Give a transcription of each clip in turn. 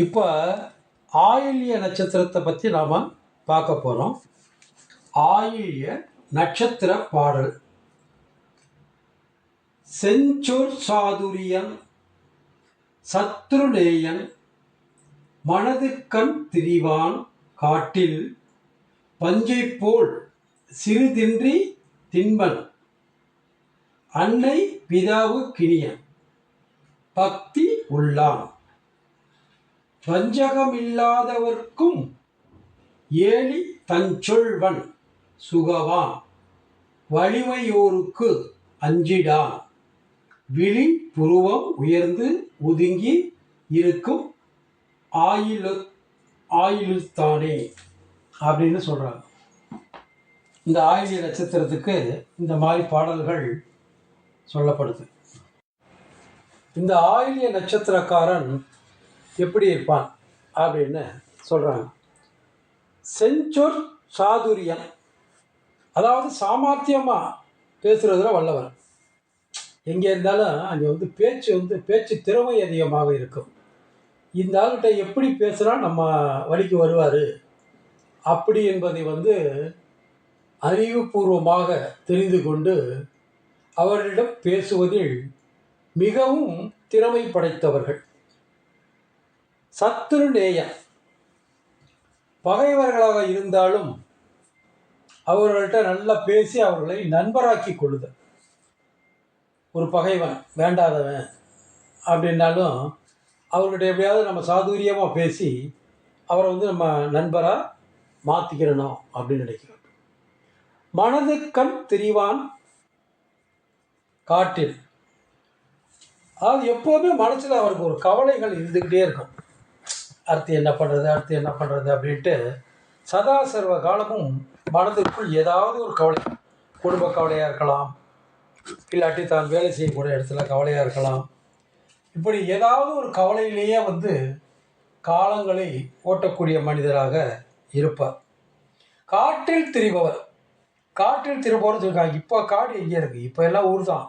இப்போ ஆயுள்ய நட்சத்திரத்தை பற்றி நாம் பார்க்க போகிறோம் ஆயுள்ய நட்சத்திர பாடல். செஞ்சொற் சாதுரியன் சத்ருநேயன் மனதுக்கண் திரிவான் காட்டில் பஞ்சை போல் சிறுதின்றி தின்பன் அன்னை பிதாவு கிணியன் பக்தி உள்ளான். வஞ்சகமில்லாதவர்க்கும் ஏலி தஞ்சொல்வன் சுகவான். வலிமையோருக்கு அஞ்சிடா. விழி புருவம் உயர்ந்து ஒதுங்கி இருக்கும் ஆயிலு ஆயிலுத்தானே அப்படின்னு சொல்கிறாங்க இந்த ஆயிலிய நட்சத்திரத்துக்கு இந்த மாதிரி பாடல்கள் சொல்லப்படுது. இந்த ஆயிலிய நட்சத்திரக்காரன் எப்படி இருப்பான் அப்படின்னு சொல்கிறாங்க செஞ்சொற் சாதுரியம். அதாவது சாமர்த்தியமாக பேசுகிறதுல வல்லவர். எங்கே இருந்தாலும் அங்கே வந்து பேச்சு வந்து பேச்சு திறமை அதிகமாக இருக்கும். இந்த ஆள்கிட்ட எப்படி பேசுனா நம்ம வழிக்கு வருவார்? அப்படி என்பதை வந்து அறிவுபூர்வமாக தெரிந்து கொண்டு அவரிடம் பேசுவதில் மிகவும் திறமை படைத்தவர்கள். சத்துரு நேயம். பகைவர்களாக இருந்தாலும் அவர்கள்ட்ட நல்லா பேசி அவர்களை நண்பராக்கி கொள்ளுதல் ஒரு பகைவன் வேண்டாதவன் அப்படின்னாலும் அவர்கிட்ட எப்படியாவது நம்ம சாதுரியமாக பேசி அவரை வந்து நம்ம நண்பராக மாற்றிக்கிறணும் அப்படின்னு நினைக்கிறோம். மனது கண் தெரிவான் காட்டில். அதாவது எப்போதுமே மனசில் அவருக்கு ஒரு கவலைகள் இருந்துக்கிட்டே இருக்கும். அடுத்து என்ன பண்ணுறது அடுத்து என்ன பண்ணுறது அப்படின்ட்டு சதா சர்வ காலமும் மனதிற்குள் ஏதாவது ஒரு கவலை குடும்ப கவலையாக இருக்கலாம் இல்லாட்டி தான் வேலை செய்யக்கூடிய இடத்துல கவலையாக இருக்கலாம். இப்படி ஏதாவது ஒரு கவலையிலேயே வந்து காலங்களை ஓட்டக்கூடிய மனிதராக இருப்பார். காட்டில் திரிபவர். காட்டில் திரிபவர் சொல்லியிருக்காங்க. இப்போ காடு எங்கே இருக்குது இப்போ எல்லாம் ஊர் தான்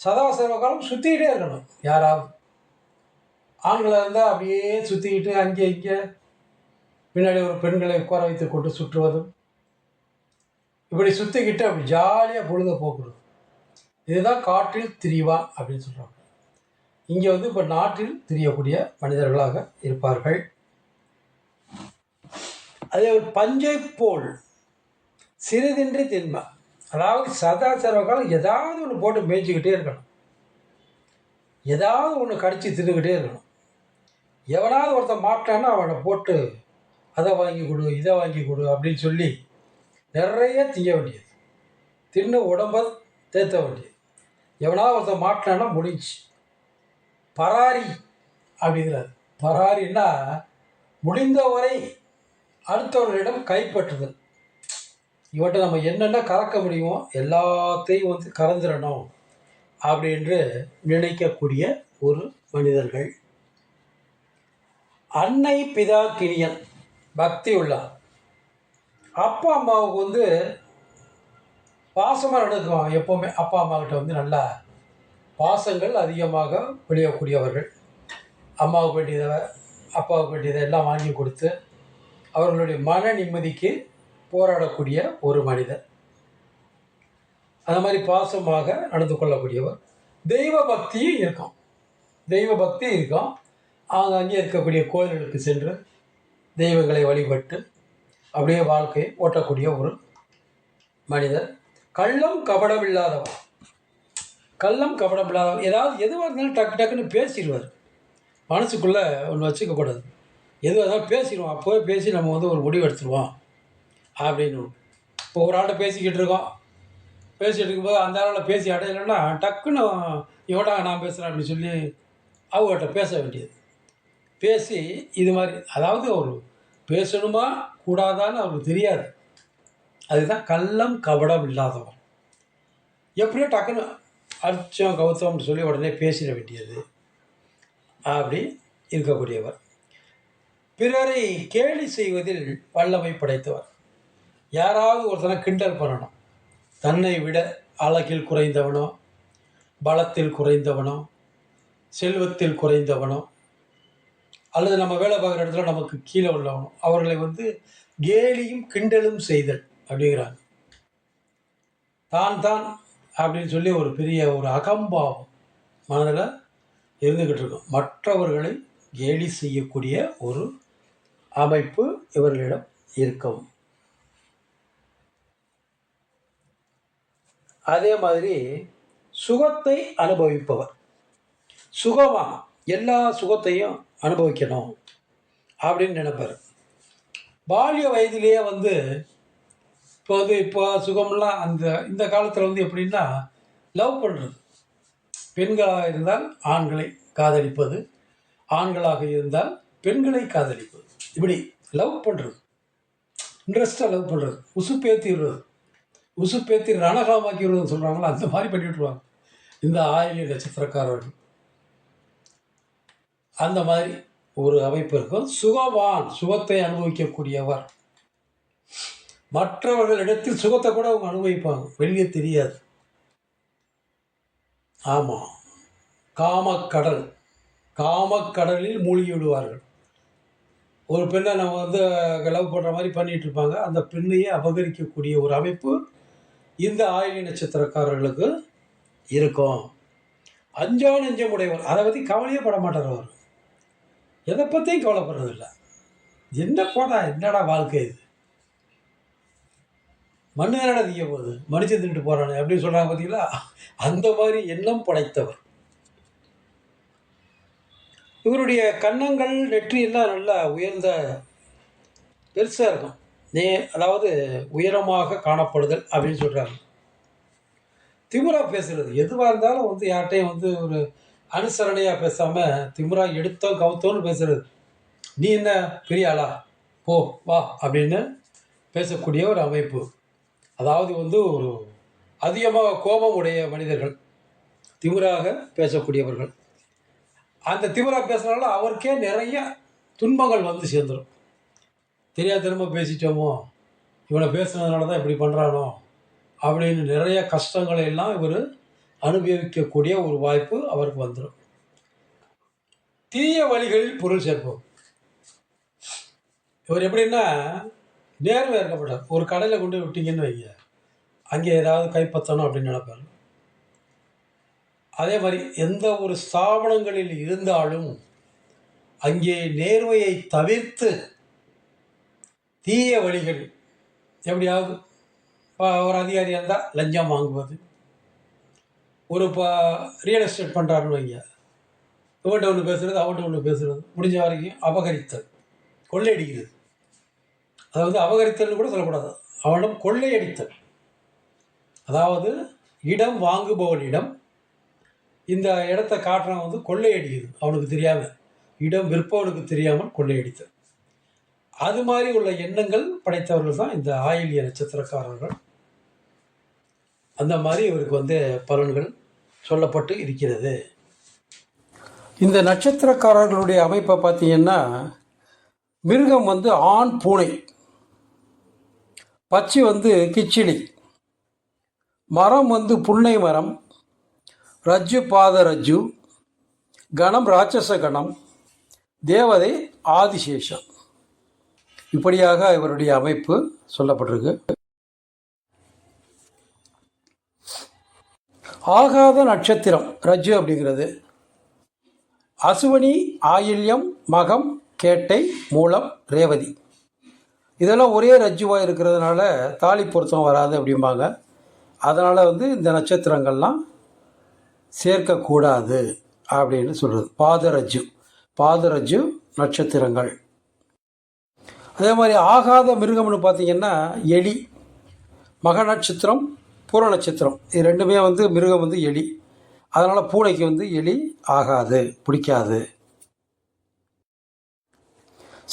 சதா சர்வ காலம் சுற்றிக்கிட்டே இருக்கணும். யாராவது. ஆண்களாக இருந்தால் அப்படியே சுற்றிக்கிட்டு அங்கே இங்கே. பின்னாடி ஒரு பெண்களை உட்கார வைத்து கொண்டு சுற்றுவதும். இப்படி சுற்றிக்கிட்டு அப்படி ஜாலியாக பொழுத போக்குறது. இதுதான் காட்டில் திரிவான் அப்படின்னு சொல்கிறாங்க இங்கே வந்து இப்போ நாட்டில் திரியக்கூடிய மனிதர்களாக இருப்பார்கள். அதே ஒரு பஞ்சை போல் சிறிதின்றி திண்மை அதாவது சதா சர்வகாலம் ஏதாவது ஒன்று போட்டு மேய்ச்சிக்கிட்டே இருக்கணும். ஏதாவது ஒன்று கடிச்சு தின்னுக்கிட்டே இருக்கணும். எவனாவது ஒருத்தன் மாட்டான்னா அவனை போட்டு அதை வாங்கி கொடு இதை வாங்கி கொடு அப்படின்னு சொல்லி நிறைய திங்க வேண்டியது. தின்னு உடம்ப தேத்த வேண்டியது. எவனாவது ஒருத்தன் மாட்டினான்னா முடிஞ்சு. பராரி அப்படிங்கிறார். பராரின்னா முடிந்தவரை அடுத்தவர்களிடம் கைப்பற்றுதல். இவற்றை நம்ம என்னென்ன கறக்க முடியுமோ எல்லாத்தையும் வந்து கறந்துடணும் அப்படின்று நினைக்கக்கூடிய ஒரு மனிதர்கள் அன்னை பிதா கிணியன் பக்தி உள்ளார். அப்பா அம்மாவுக்கு வந்து பாசமாக நடக்குவாங்க எப்போவுமே அப்பா அம்மாக்கிட்ட வந்து நல்லா பாசங்கள் அதிகமாக வெளியக்கூடியவர்கள். அம்மாவுக்கு வேண்டியதை அப்பாவுக்கு வேண்டியதை எல்லாம் வாங்கி கொடுத்து அவர்களுடைய மன நிம்மதிக்கு போராடக்கூடிய ஒரு மனிதர். அந்த மாதிரி பாசமாக நடந்து கொள்ளக்கூடியவர். தெய்வ பக்தியும் இருக்கும். தெய்வ பக்தி இருக்கும். ஆங்காங்கே இருக்கக்கூடிய கோயில்களுக்கு சென்று தெய்வங்களை வழிபட்டு அப்படியே வாழ்க்கையை ஓட்டக்கூடிய ஒரு மனிதர். கள்ளம் கபடம் இல்லாதவர் கள்ளம் கபடம் இல்லாதவர் ஏதாவது எதுவாக இருந்தாலும் டக்கு டக்குன்னு பேசிடுவார். மனசுக்குள்ளே ஒன்று வச்சுக்கக்கூடாது. எதுவாக இருந்தாலும் பேசிடுவோம். அப்போவே பேசி நம்ம வந்து ஒரு முடிவு எடுத்துருவோம். அப்படின்னு. இப்போ ஒரு ஆள்கிட்ட பேசிக்கிட்டு இருக்கோம். பேசிகிட்டு இருக்கும்போது அந்த ஆளால் பேசி அடையலைன்னா டக்குன்னு இவடா நான் பேசுகிறேன் அப்படின்னு சொல்லி அவங்ககிட்ட பேச வேண்டியது. பேசி இது மாதிரி அதாவது ஒரு பேசணுமா கூடாதான்னு அவருக்கு தெரியாது. அதுதான் கள்ளம் கபடம் இல்லாதவன். எப்படியோ டக்குன்னு அர்ச்சம் கௌதம்னு சொல்லி உடனே பேசிட வேண்டியது. அப்படி இருக்கக்கூடியவர். பிறரை கேலி செய்வதில் வல்லமை படைத்தவர். யாராவது ஒருத்தனை கிண்டல் பண்ணணும். தன்னை விட அழகில் குறைந்தவனோ பலத்தில் குறைந்தவனோ செல்வத்தில் குறைந்தவனோ அல்லது நம்ம வேலை பார்க்குற இடத்துல நமக்கு கீழே உள்ளவங்க அவர்களை வந்து கேலியும் கிண்டலும் செய்தல் அப்படிங்கிறாங்க. தான் தான் அப்படின்னு சொல்லி ஒரு பெரிய ஒரு அகம்பாவம் மனதில் இருந்துக்கிட்டு இருக்கும். மற்றவர்களை கேலி செய்யக்கூடிய ஒரு அமைப்பு இவர்களிடம் இருக்கும். அதே மாதிரி சுகத்தை அனுபவிப்பவர். சுகமாக எல்லா சுகத்தையும் அனுபவிக்கணும் அப்படின்னு நினைப்பார். பால்ய வயதிலேயே வந்து இப்போ வந்து இப்போ சுகம்லாம் அந்த இந்த காலத்தில் வந்து எப்படின்னா லவ் பண்ணுறது பெண்களாக இருந்தால் ஆண்களை காதலிப்பது. ஆண்களாக இருந்தால் பெண்களை காதலிப்பது. இப்படி லவ் பண்ணுறது இன்ட்ரெஸ்டாக லவ் பண்ணுறது உசுப்பேத்திடுறது. உசுப்பேத்தி ரணகாமாக்கிடுறதுன்னு சொல்கிறாங்களோ அந்த மாதிரி பண்ணிவிட்ருவாங்க இந்த ஆயிலி நட்சத்திரக்காரர்கள். அந்த மாதிரி ஒரு அமைப்பு இருக்கும். சுகவான் சுகத்தை அனுபவிக்கக்கூடியவர். மற்றவர்களிடத்தில் சுகத்தை கூட அவங்க அனுபவிப்பாங்க. வெளியே தெரியாது. ஆமாம் காமக்கடல். காமக்கடலில் மூழ்கி விடுவார்கள் ஒரு பெண்ணை நம்ம வந்து லவ் பண்ணுற மாதிரி பண்ணிகிட்டு இருப்பாங்க. அந்த பெண்ணையே அபகரிக்கக்கூடிய ஒரு அமைப்பு இந்த ஆயிலி நட்சத்திரக்காரர்களுக்கு இருக்கும். அஞ்சா நெஞ்சம் உடையவர் அதை பற்றி கவலையே பட மாட்டார் அவர். எதை பற்றியும் கவலைப்படுறதில்ல. என்ன போடா என்னடா வாழ்க்கை இது? மண்ணு தானடா தீய போகுது? மனுஷன் தின்ட்டு போகிறானே அப்படின்னு சொல்கிறாங்க பார்த்தீங்களா அந்த மாதிரி எண்ணம் படைத்தவர். இவருடைய கன்னங்கள் நெற்றி எல்லாம் நல்லா உயர்ந்த பெருசாக இருக்கும். நே அதாவது உயரமாக காணப்படுதல் அப்படின்னு சொல்கிறாங்க திமுறா பேசுகிறது எதுவாக இருந்தாலும் வந்து யார்கிட்டையும் வந்து ஒரு அனுசரணையாக பேசாமல் திமுறா எடுத்தோம் கவுத்தோன்னு பேசுகிறது நீ என்ன பெரிய ஆளா? போ வா அப்படின்னு பேசக்கூடிய ஒரு அமைப்பு. அதாவது வந்து ஒரு அதிகமாக கோபம் உடைய மனிதர்கள். திமிராக பேசக்கூடியவர்கள். அந்த திமிரா பேசுகிறனால அவருக்கே நிறைய துன்பங்கள் வந்து சேர்ந்துடும் தெரியாத திரும்ப பேசிட்டோமோ இவனை பேசுனதுனால தான் இப்படி பண்ணுறானோ அப்படின்னு நிறைய கஷ்டங்களை எல்லாம் இவர் அனுபவிக்கக்கூடிய ஒரு வாய்ப்பு அவருக்கு வந்துடும் தீய வழிகளில் பொருள் சேர்ப்போம். இவர் எப்படின்னா நேர்மை இருக்கப்பட்டார் ஒரு கடையில் கொண்டு விட்டீங்கன்னு வைங்க. அங்கே ஏதாவது கைப்பற்றணும் அப்படின்னு நினைப்பார். அதே மாதிரி எந்த ஒரு ஸ்தாபனங்களில் இருந்தாலும் அங்கே நேர்மையை தவிர்த்து தீய வழிகள் எப்படியாவது ஒரு அதிகாரியாக இருந்தால் லஞ்சம் வாங்குவது. ஒரு இப்போ ரியல் எஸ்டேட் பண்ணுறாருன்னு வைங்க. இவன்கிட்ட ஒன்று பேசுகிறது அவன்கிட்ட ஒன்று பேசுகிறது முடிஞ்ச வரைக்கும் அபகரித்தல் கொள்ளையடிக்கிறது. வந்து அபகரித்தல்னு கூட சொல்லக்கூடாது. அவனிடம் கொள்ளையடித்தல். அதாவது இடம் வாங்குபவனிடம் இந்த இடத்த காட்டுறவன் வந்து கொள்ளையடிக்குது அவனுக்கு தெரியாமல் இடம் விற்பவனுக்கு தெரியாமல் கொள்ளையடித்தல். அது மாதிரி உள்ள எண்ணங்கள் படைத்தவர்கள் தான் இந்த ஆயிலிய நட்சத்திரக்காரர்கள். அந்த மாதிரி இவருக்கு வந்து பலன்கள் சொல்லப்பட்டு இருக்கிறது. இந்த நட்சத்திரக்காரர்களுடைய அமைப்பை பார்த்தீங்கன்னா மிருகம் வந்து ஆண் பூனை பச்சை வந்து கிச்சிலி மரம் வந்து புன்னை மரம் ரஜ்ஜு பாத ரஜ்ஜு கணம் ராட்சச கணம் தேவதை ஆதிசேஷம். இப்படியாக இவருடைய அமைப்பு சொல்லப்பட்டிருக்கு. ஆகாத நட்சத்திரம் ரஜ்ஜு அப்படிங்கிறது. அசுவனி ஆயில்யம் மகம் கேட்டை மூலம் ரேவதி. இதெல்லாம் ஒரே ரஜ்ஜுவாக இருக்கிறதுனால தாலி பொருத்தம் வராது அப்படிம்பாங்க. அதனால் வந்து இந்த நட்சத்திரங்கள்லாம் சேர்க்கக்கூடாது அப்படின்னு சொல்கிறது பாதரஜ்ஜு. பாதரஜ்ஜு நட்சத்திரங்கள். அதே மாதிரி ஆகாத மிருகம்னு பார்த்திங்கன்னா எலி மக நட்சத்திரம் பூர நட்சத்திரம். இது ரெண்டுமே வந்து மிருகம் வந்து எலி. அதனால் பூனைக்கு வந்து எலி ஆகாது பிடிக்காது.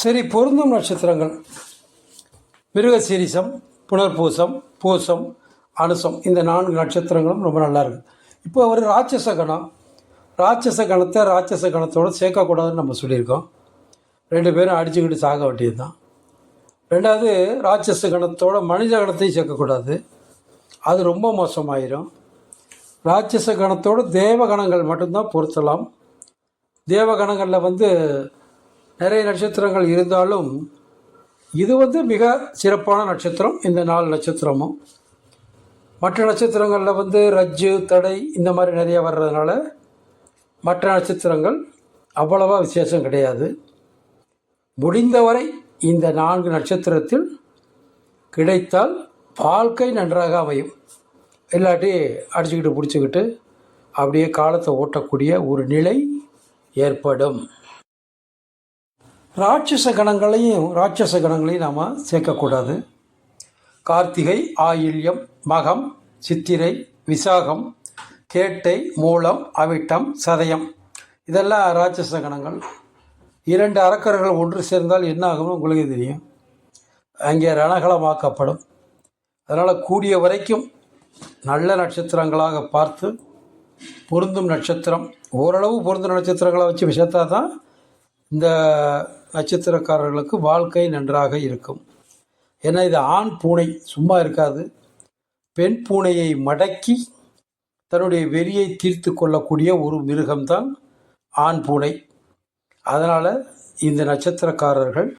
சரி பொருந்தும் நட்சத்திரங்கள். மிருக சீரிசம் புனர்பூசம் பூசம் அனுசம் இந்த நான்கு நட்சத்திரங்களும் ரொம்ப நல்லா இருக்கு. இப்போ ஒரு ராட்சச கணம். ராட்சச கணத்தை ராட்சச கணத்தோடு சேர்க்கக்கூடாதுன்னு நம்ம சொல்லியிருக்கோம். ரெண்டு பேரும் அடிச்சுக்கிட்டு சாக வேண்டியது தான் ரெண்டாவது ராட்சச கணத்தோட மனித கணத்தையும் சேர்க்கக்கூடாது. அது ரொம்ப மோசமாயிரும். ராட்சச கணத்தோடு தேவகணங்கள் மட்டும்தான் பொருத்தலாம். தேவகணங்களில் வந்து நிறைய நட்சத்திரங்கள் இருந்தாலும் இது வந்து மிக சிறப்பான நட்சத்திரம் இந்த நாலு நட்சத்திரமும். மற்ற நட்சத்திரங்களில் வந்து ரஜ்ஜு தடை இந்த மாதிரி நிறைய வர்றதுனால மற்ற நட்சத்திரங்கள் அவ்வளவா விசேஷம் கிடையாது. முடிந்தவரை இந்த நான்கு நட்சத்திரத்தில் கிடைத்தால் வாழ்க்கை நன்றாக அமையும். இல்லாட்டி அடிச்சுக்கிட்டு பிடிச்சிக்கிட்டு அப்படியே காலத்தை ஓட்டக்கூடிய ஒரு நிலை ஏற்படும். ராட்சச கணங்களையும் ராட்சச கணங்களையும் நாம் சேர்க்கக்கூடாது. கார்த்திகை ஆயில்யம் மகம் சித்திரை விசாகம் கேட்டை மூலம் அவிட்டம் சதயம். இதெல்லாம் ராட்சச கணங்கள். இரண்டு அரக்கர்கள் ஒன்று சேர்ந்தால் என்ன ஆகும்னு உங்களுக்கு தெரியும். அங்கே ரணகலமாக்கப்படும். அதனால் கூடிய வரைக்கும் நல்ல நட்சத்திரங்களாக பார்த்து பொருந்தும் நட்சத்திரம் ஓரளவு பொருந்தும் நட்சத்திரங்களை வச்சு விஷத்தா தான் இந்த நட்சத்திரக்காரர்களுக்கு வாழ்க்கை நன்றாக இருக்கும். ஏன்னா இது ஆண் பூனை சும்மா இருக்காது. பெண் பூனையை மடக்கி தன்னுடைய வெறியை தீர்த்து கொள்ளக்கூடிய ஒரு மிருகம்தான் ஆண் பூனை. அதனால் இந்த நட்சத்திரக்காரர்கள்